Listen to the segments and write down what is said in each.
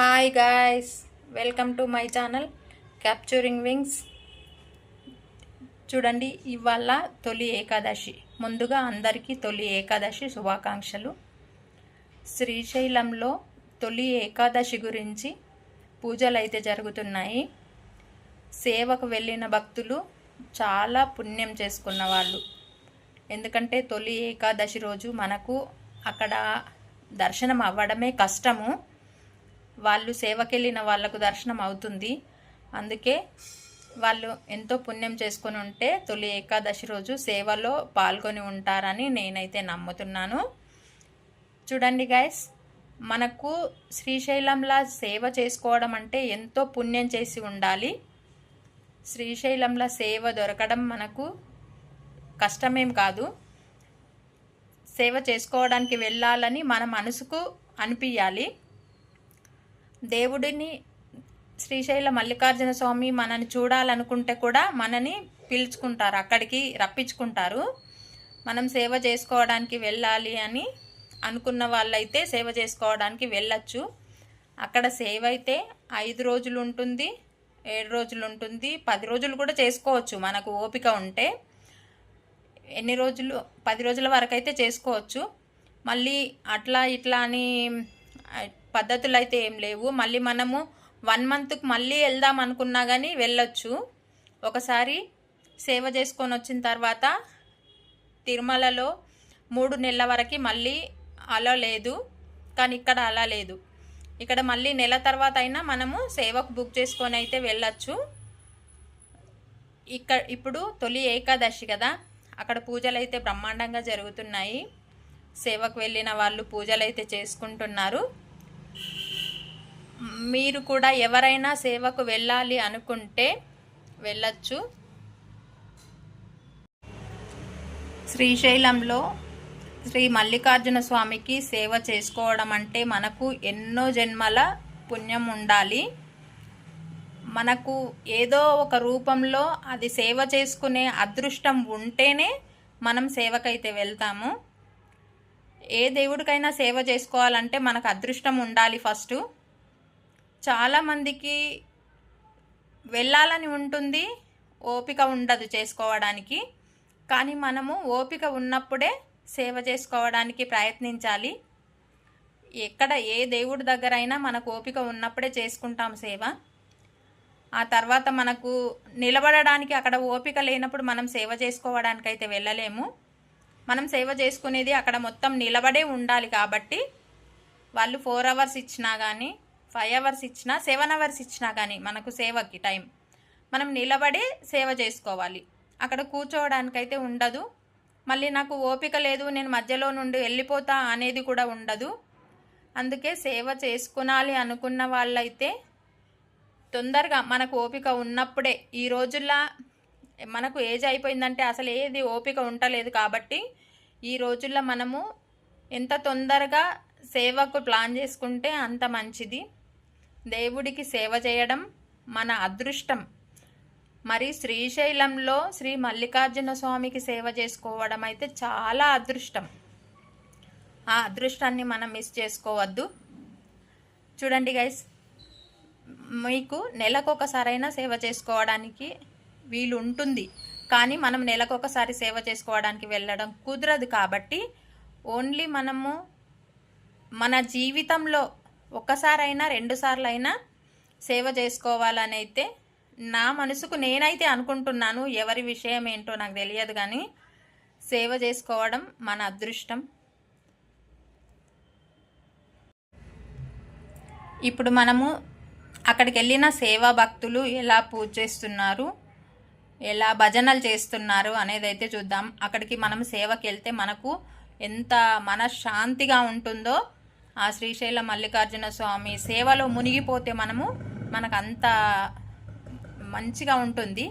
Hi guys welcome to my channel capturing wings చూడండి ఇవాళ తొలి ఏకాదశి. ముందుగా అందరికీ తొలి ఏకాదశి శుభాకాంక్షలు. శ్రీశైలంలో తొలి ఏకాదశి గురించి పూజలు అయితే జరుగుతున్నాయి. సేవకు వెళ్ళిన భక్తులు చాలా పుణ్యం చేసుకున్న వాళ్ళు. ఎందుకంటే తొలి ఏకాదశి రోజు మనకు అక్కడ దర్శనం అవ్వడమే కష్టము. వాళ్ళు సేవకెళ్ళిన వాళ్ళకు దర్శనం అవుతుంది. అందుకే వాళ్ళు ఎంతో పుణ్యం చేసుకొని ఉంటే తొలి ఏకాదశి రోజు సేవలో పాల్గొని ఉంటారని నేనైతే నమ్ముతున్నాను. చూడండి గైస్ మనకు శ్రీశైలంలా సేవ చేసుకోవడం అంటే ఎంతో పుణ్యం చేసి ఉండాలి. శ్రీశైలంలో సేవ దొరకడం మనకు కష్టమేం కాదు. సేవ చేసుకోవడానికి వెళ్ళాలని మన మనసుకు అనిపించాలి దేవుడిని శ్రీశైల మల్లికార్జున స్వామి మనని చూడాలనుకుంటే కూడా మనని పిలుచుకుంటారు అక్కడికి రప్పించుకుంటారు. మనం సేవ చేసుకోవడానికి వెళ్ళాలి అని అనుకున్న వాళ్ళైతే సేవ చేసుకోవడానికి వెళ్ళచ్చు. అక్కడ సేవ అయితే ఐదు రోజులు ఉంటుంది ఏడు రోజులు ఉంటుంది పది రోజులు కూడా చేసుకోవచ్చు మనకు ఓపిక ఉంటే. ఎన్ని రోజులు పది రోజుల వరకు అయితే చేసుకోవచ్చు. మళ్ళీ అట్లా ఇట్లా అని పద్ధతులు అయితే ఏం లేవు. మళ్ళీ మనము వన్ మంత్కి మళ్ళీ వెళ్దాం అనుకున్నా కానీ వెళ్ళొచ్చు. ఒకసారి సేవ చేసుకొని వచ్చిన తర్వాత తిరుమలలో మూడు నెలల వరకు మళ్ళీ అలా లేదు. కానీ ఇక్కడ అలా లేదు. ఇక్కడ మళ్ళీ నెల తర్వాత అయినా మనము సేవకు బుక్ చేసుకొని అయితే వెళ్ళచ్చు. ఇక్కడ ఇప్పుడు తొలి ఏకాదశి కదా. అక్కడ పూజలు అయితే బ్రహ్మాండంగా జరుగుతున్నాయి. సేవకు వెళ్ళిన వాళ్ళు పూజలు అయితే చేసుకుంటున్నారు. మీరు కూడా ఎవరైనా సేవకు వెళ్ళాలి అనుకుంటే వెళ్ళచ్చు. శ్రీశైలంలో శ్రీ మల్లికార్జున స్వామికి సేవ చేసుకోవడం అంటే మనకు ఎన్నో జన్మల పుణ్యం ఉండాలి. మనకు ఏదో ఒక రూపంలో అది సేవ చేసుకునే అదృష్టం ఉంటేనే మనం సేవకైతే వెళ్తాము. ఏ దేవుడికైనా సేవ చేసుకోవాలంటే మనకు అదృష్టం ఉండాలి ఫస్ట్. చాలామందికి వెళ్ళాలని ఉంటుంది ఓపిక ఉండదు చేసుకోవడానికి. కానీ మనము ఓపిక ఉన్నప్పుడే సేవ చేసుకోవడానికి ప్రయత్నించాలి. ఎక్కడ ఏ దేవుడి దగ్గర అయినా మనకు ఓపిక ఉన్నప్పుడే చేసుకుంటాం సేవ. ఆ తర్వాత మనకు నిలబడడానికి అక్కడ ఓపిక లేనప్పుడు మనం సేవ చేసుకోవడానికి అయితే వెళ్ళలేము. మనం సేవ చేసుకునేది అక్కడ మొత్తం నిలబడే ఉండాలి కాబట్టి వాళ్ళు ఫోర్ అవర్స్ ఇచ్చినా కానీ ఫైవ్ అవర్స్ ఇచ్చినా సెవెన్ అవర్స్ ఇచ్చినా కానీ మనకు సేవకి టైం. మనం నిలబడి సేవ చేసుకోవాలి. అక్కడ కూర్చోవడానికైతే ఉండదు. మళ్ళీ నాకు ఓపిక లేదు నేను మధ్యలో నుండి వెళ్ళిపోతా అనేది కూడా ఉండదు. అందుకే సేవ చేసుకునాలి అనుకున్న వాళ్ళైతే తొందరగా మనకు ఓపిక ఉన్నప్పుడే ఈ రోజుల్లో మనకు ఏజ్ అయిపోయిందంటే అసలు ఏది ఓపిక ఉండలేదు కాబట్టి ఈ రోజుల్లో మనము ఎంత తొందరగా సేవకు ప్లాన్ చేసుకుంటే అంత మంచిది. దేవుడికి సేవ చేయడం మన అదృష్టం. మరి శ్రీశైలంలో శ్రీ మల్లికార్జున స్వామికి సేవ చేసుకోవడం అయితే చాలా అదృష్టం. ఆ అదృష్టాన్ని మనం మిస్ చేసుకోవద్దు. చూడండి గైస్ మీకు నెలకొకసారైనా సేవ చేసుకోవడానికి వీలు ఉంటుంది కానీ మనం నెలకొకసారి సేవ చేసుకోవడానికి వెళ్ళడం కుదరదు కాబట్టి ఓన్లీ మనము మన జీవితంలో ఒక్కసారైనా రెండుసార్లు అయినా సేవ చేసుకోవాలని అయితే నా మనసుకు నేనైతే అనుకుంటున్నాను ఎవరి విషయం ఏంటో నాకు తెలియదు కానీ సేవ చేసుకోవడం మన అదృష్టం. ఇప్పుడు మనము అక్కడికి వెళ్ళిన సేవా భక్తులు ఎలా పూజ చేస్తున్నారు ఎలా భజనలు చేస్తున్నారు అనేది అయితే చూద్దాం. అక్కడికి మనం సేవకి వెళ్తే మనకు ఎంత మనశ్శాంతిగా ఉంటుందో ఆ శ్రీశైల మల్లికార్జున స్వామి సేవలో మునిగిపోతే మనము మనకు అంత మంచిగా ఉంటుంది.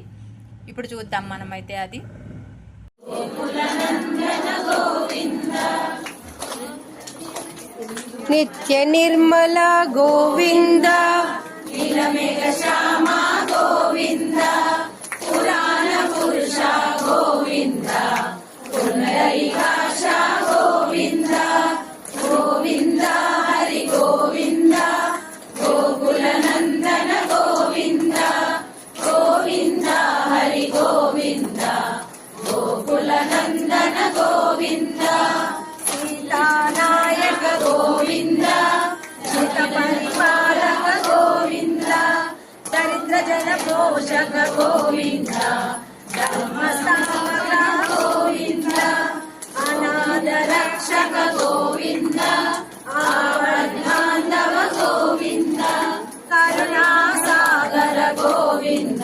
ఇప్పుడు చూద్దాం మనమైతే అది. నిత్య నిర్మల గోవింద గోవింద హరి గోవింద గోవింద. గోవింద గోకుల నందన గోవింద సీతానాయక గోవింద సుత పరిపాలక గోవింద దరిద్ర జన పోషక గోవింద ధర్మ స్థాపక గోవింద అనాథ రక్షక గోవింద ఆవద్బాంధవ గోవింద కరుణాసాగర గోవింద.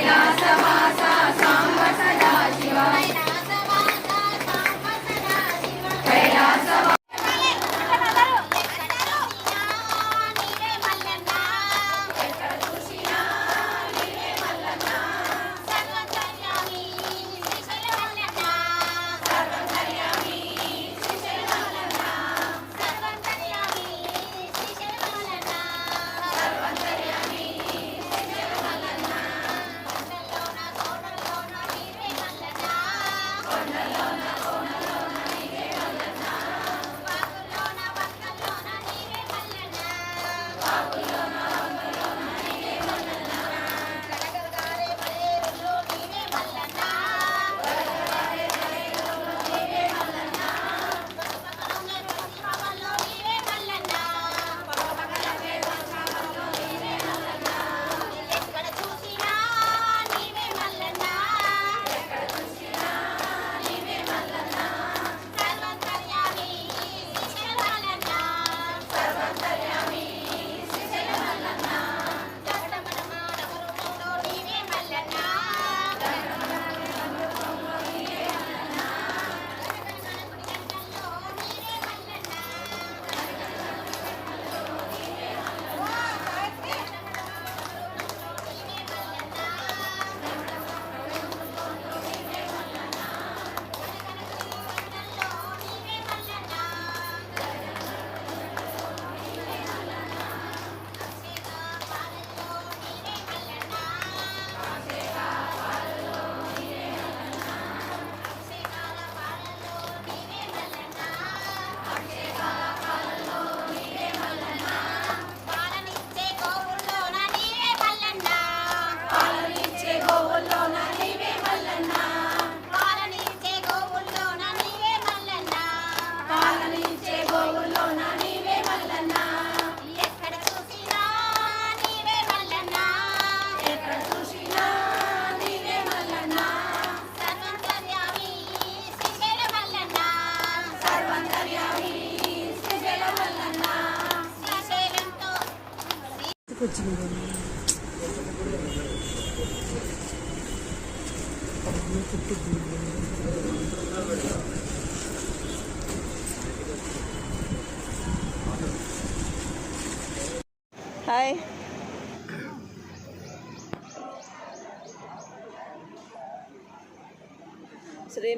కైలాసమా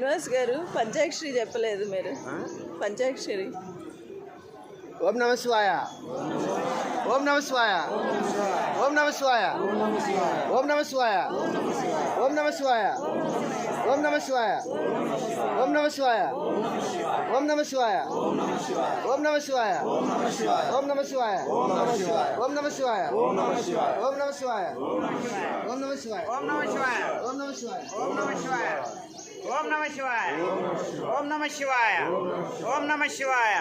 శ్రీనివాస్ గారు పంచాక్షరి చెప్పలేదు మీరు పంచాక్షరి ఓం నమ శివాయ ఓం నమ శివాయ ఓం నమ శివాయ ఓం నమ శివాయ ఓం నమ శివాయ ఓం నమ శివాయ ఓం నమ శివాయ ఓం నమ శివాయ ఓం నమ శివాయ ఓం నమ శివాయ ఓం నమ శివాయ ఓం నమ శివాయ ఓం నమ శివాయ ఓం నమ శివాయ ఓం నమ శివాయ ఓం నమ శివాయ ఓం నమ శివాయ ఓం నమ శివాయ ఓం నమ శివాయ ఓం నమ శివాయ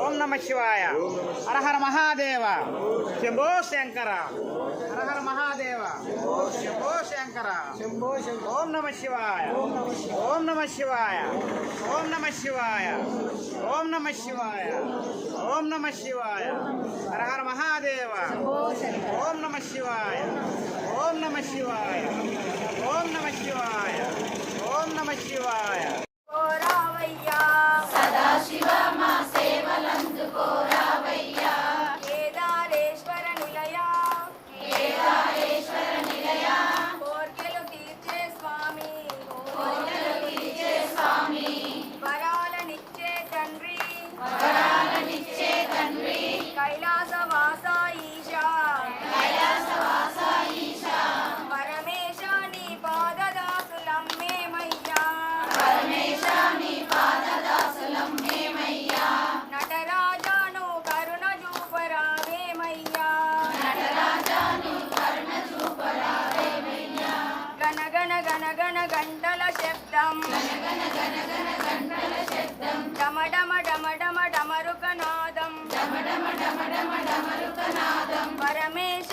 ఓం నమ శివాయ హర హర మహాదేవ శంభో శంకర హర హర మహాదేవ శంభో శంకర శంభో ఓం నమ శివాయ ఓం నమ శివాయ ఓం నమ శివాయ ఓం నమ శివాయ ఓం నమ శివాయ హర హర మహాదేవ ఓం నమ శివాయ ఓం నమ శివాయ ఓం నమ శివాయ ఓం నమ శివాయ. కోరావయ్యా సదాశివ మా సేవలందుకోరావయ్యా డమ డమరుక నాదం పరమేశ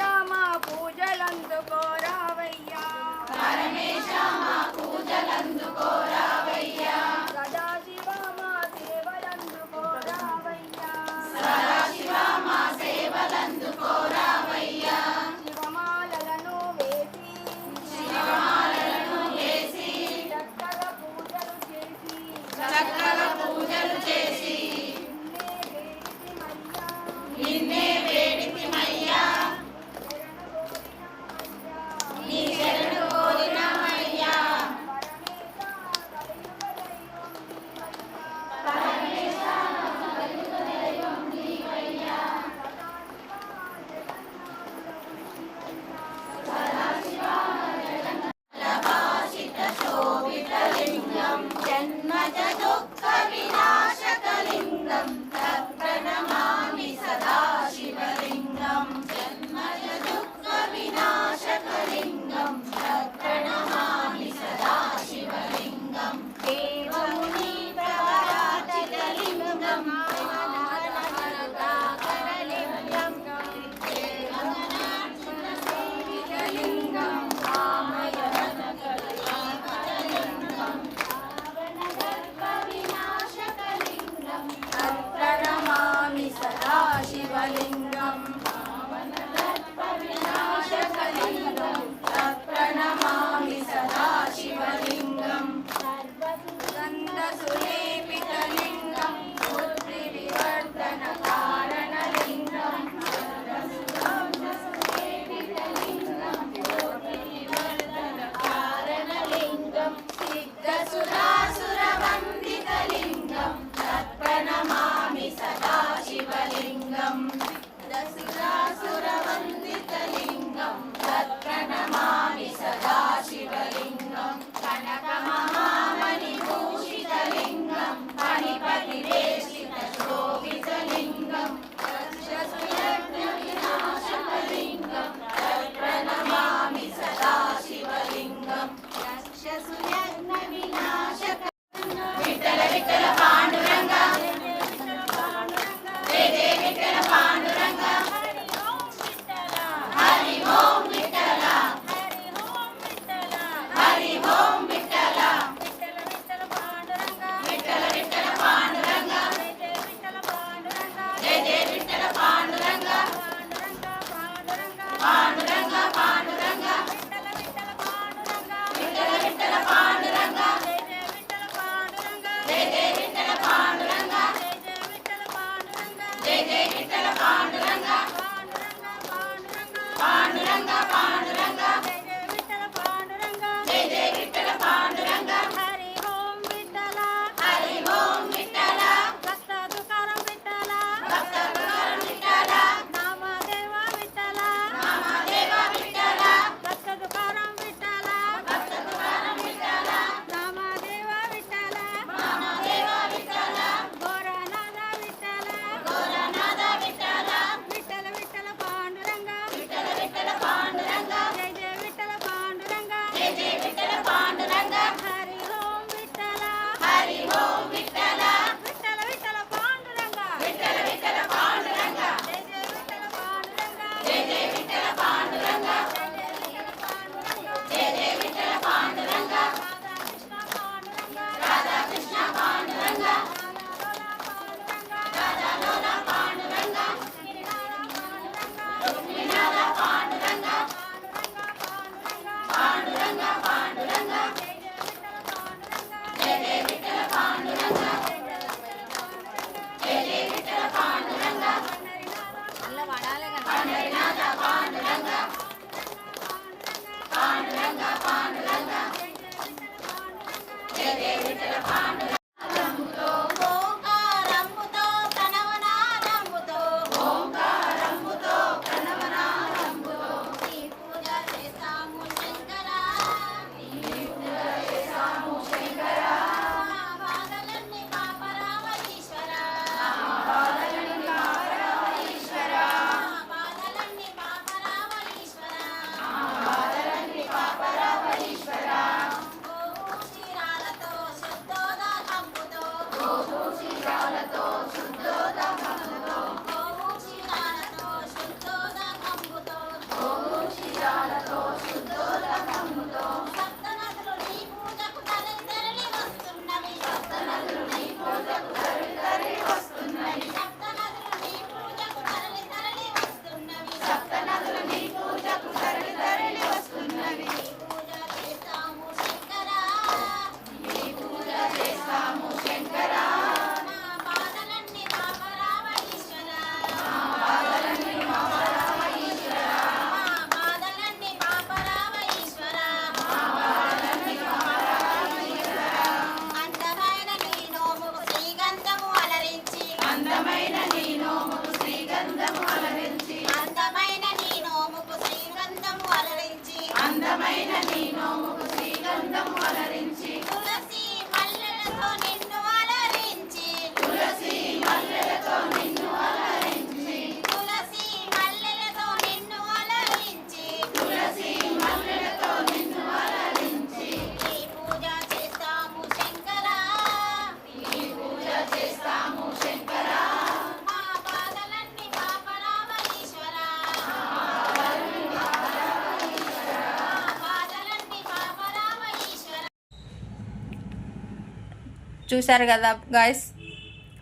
చూశారు కదా గాయస్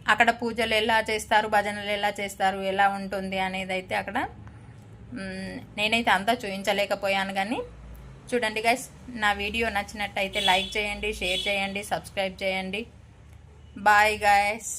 అక్కడ పూజలు ఎలా చేస్తారు భజనలు ఎలా చేస్తారు ఎలా ఉంటుంది అనేది అయితే అక్కడ నేనైతే అంతా చూపించలేకపోయాను కానీ చూడండి గాయస్ నా వీడియో నచ్చినట్టయితే లైక్ చేయండి షేర్ చేయండి సబ్స్క్రైబ్ చేయండి. Bye guys